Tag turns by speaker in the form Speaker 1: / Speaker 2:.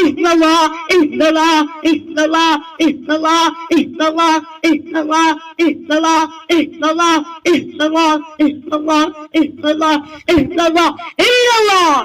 Speaker 1: ইসলামা ইসলামা ইসলামা ইসলামা ইসলামা ইসলামা ইসলামা ইসলামা ইসলামা ইসলামা ইসলামা ইসলামা ইসলামা